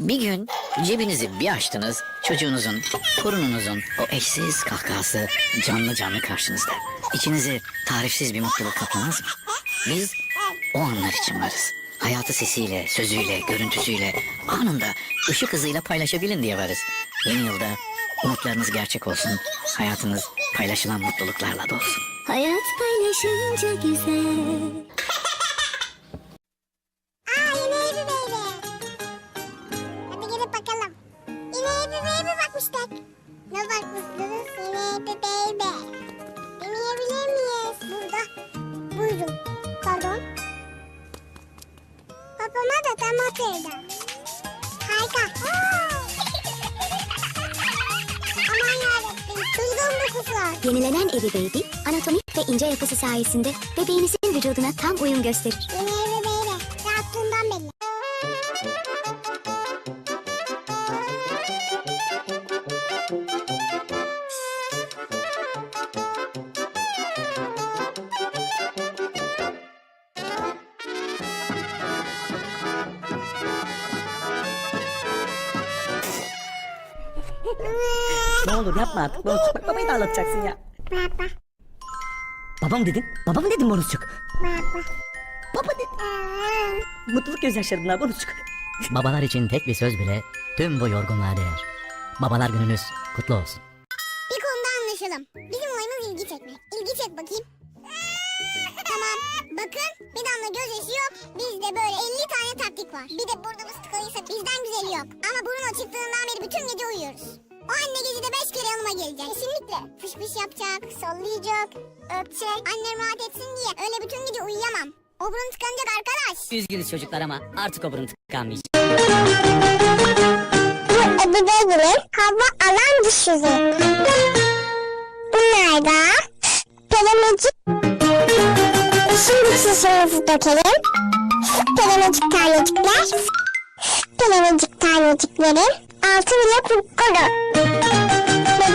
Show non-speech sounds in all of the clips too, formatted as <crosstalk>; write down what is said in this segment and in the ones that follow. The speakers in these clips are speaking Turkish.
Bir gün cebinizi bir açtınız, çocuğunuzun, torununuzun o eşsiz kahkahası canlı canlı karşınızda. İçinizi tarifsiz bir mutluluk kaplamaz mı? Biz o anlar için varız. Hayatı sesiyle, sözüyle, görüntüsüyle, anında ışık hızıyla paylaşabilin diye varız. Yeni yılda umutlarınız gerçek olsun, hayatınız paylaşılan mutluluklarla dolsun. Hayat paylaşınca güzel. Otelda. Harika. Aman yarabbim. Çılgın bu kızlar. Yenilenen Evi Baby, anatomik ve ince yapısı sayesinde bebeğinizin vücuduna tam uyum gösterir. Yine Ne olur yapma artık Bonusçuk. Bak babayı da ağlatacaksın ya. Baba. Babam dedin. Babam dedin Bonusçuk. Baba. Baba dedin. Aa. Mutluluk gözyaşlarından Bonusçuk. <laughs> Babalar için tek bir söz bile tüm bu yorgunluğa değer. Babalar gününüz kutlu olsun. Bir konuda anlaşalım. Bizim olayımız ilgi çekmek. İlgi çek bakayım. <laughs> tamam. Bakın bir damla gözyaşı yok. Bizde böyle 50 tane taktik var. Bir de burnumuz tıkalıysa bizden güzeli yok. Ama Bruno çıktığından beri bütün gece uyuyoruz. O anne gecede 5 kere yanıma gelecek. Kesinlikle. Fış fış yapacak, sallayacak, öpecek. Annem rahat etsin diye öyle bütün gece uyuyamam. O burun tıkanacak arkadaş. Üzgünüz çocuklar ama artık o burun tıkanmayacak. Bu ebeveynlerin hava alan düşürü. Bunlar da pelemecik. Şimdi şişemizi dökelim. Pelemecik tanecikler. Pelemecik taneciklerin altı bile kupkuru.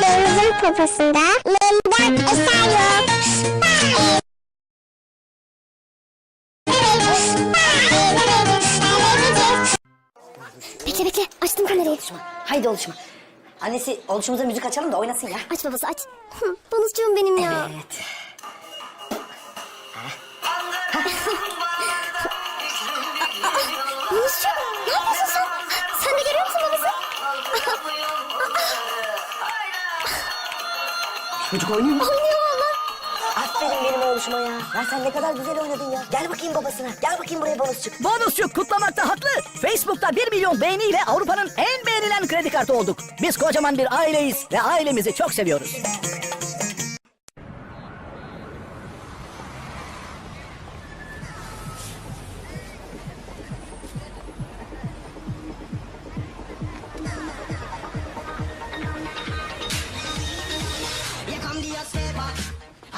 Bebeğimizin poposunda nemden eser yok. Bekle bekle, açtım kamerayı. Haydi oluşma. Annesi oluşumuza müzik açalım da oynasın ya. Aç babası aç. Hı, Bonuscuğum benim ya. Evet. <laughs> Bonuscuğum ne yapıyorsun sen? Çocuk oynuyor mu? Oynuyor valla. Aferin benim oğluşuma ya. Ya sen ne kadar güzel oynadın ya. Gel bakayım babasına. Gel bakayım buraya bonusçuk. Bonusçuk kutlamakta haklı. Facebook'ta 1 milyon beğeniyle Avrupa'nın en beğenilen kredi kartı olduk. Biz kocaman bir aileyiz ve ailemizi çok seviyoruz.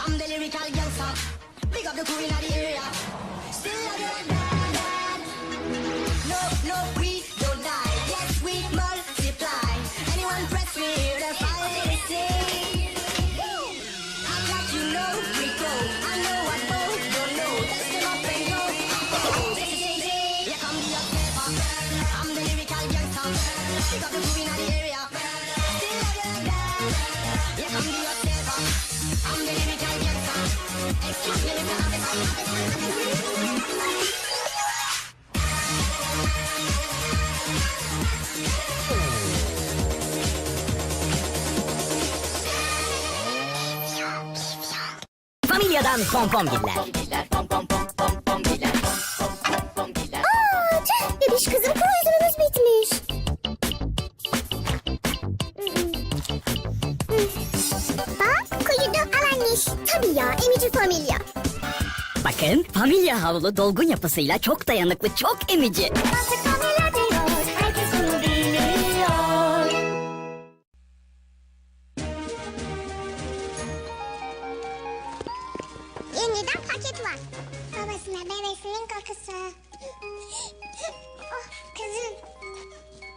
I'm the lyrical gangster. Big up the crew in the area. Still a good bad. No, no, we don't die. Yes, we multiply. Anyone press me, the fire they say. I got you know we go. I know don't, know. Test them up and go. Here the stepper. I'm the lyrical gangster. Big up the crew in the area. Familyadan pompomgiller. Aa, tüh, bebiş kızım kroizmimiz bitmiş. Bak kuyudu alanmış. Tabii ya emici familya. Bakın familya havlu dolgun yapısıyla çok dayanıklı, çok emici. Artık familya paket var. Babasına bebesinin kokusu. oh kızım.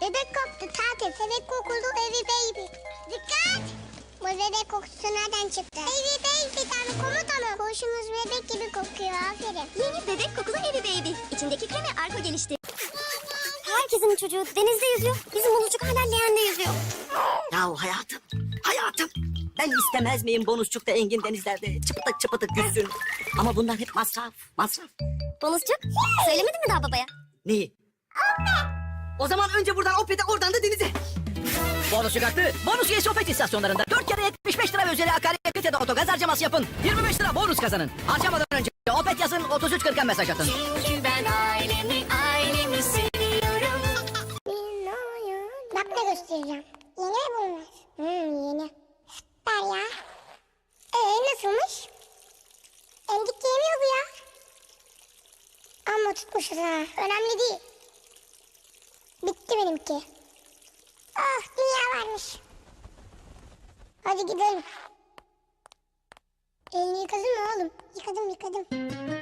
Bebek koktu tatil. Bebek kokulu baby baby. Dikkat. Bebek kokusu nereden çıktı? Baby baby tane komutanım. Koşumuz bebek gibi kokuyor aferin. Yeni bebek kokulu Evi Baby. İçindeki kremi arko gelişti. Herkesin çocuğu denizde yüzüyor. Bizim bonusçuk hala leğende yüzüyor. Ya hayatım, hayatım. Ben istemez miyim bonusçukta engin denizlerde çıpıtık çıpıtık yüzsün. Ama bunlar hep masraf, masraf. Bonusçuk söylemedin mi daha babaya? Neyi? O zaman önce buradan Opet'e oradan da denize. Bonus çıkarttı. Bonus üyesi Opet istasyonlarında 4 kere 75 lira ve üzeri akaryakıt ya da otogaz harcaması yapın. 25 lira bonus kazanın. Harcamadan önce Opet yazın 3340'a mesaj atın. Çünkü ben ailemi, ailemi seviyorum. Bak ne göstereceğim. Yeni mi bunlar? Hmm yeni. Süper ya. Ee nasılmış? Emdik yemiyor bu ya. Ama tutmuşuz ha. Önemli değil. Bitti benimki. Ah dünya varmış. Hadi gidelim. Elini yıkadın mı oğlum? Yıkadım yıkadım.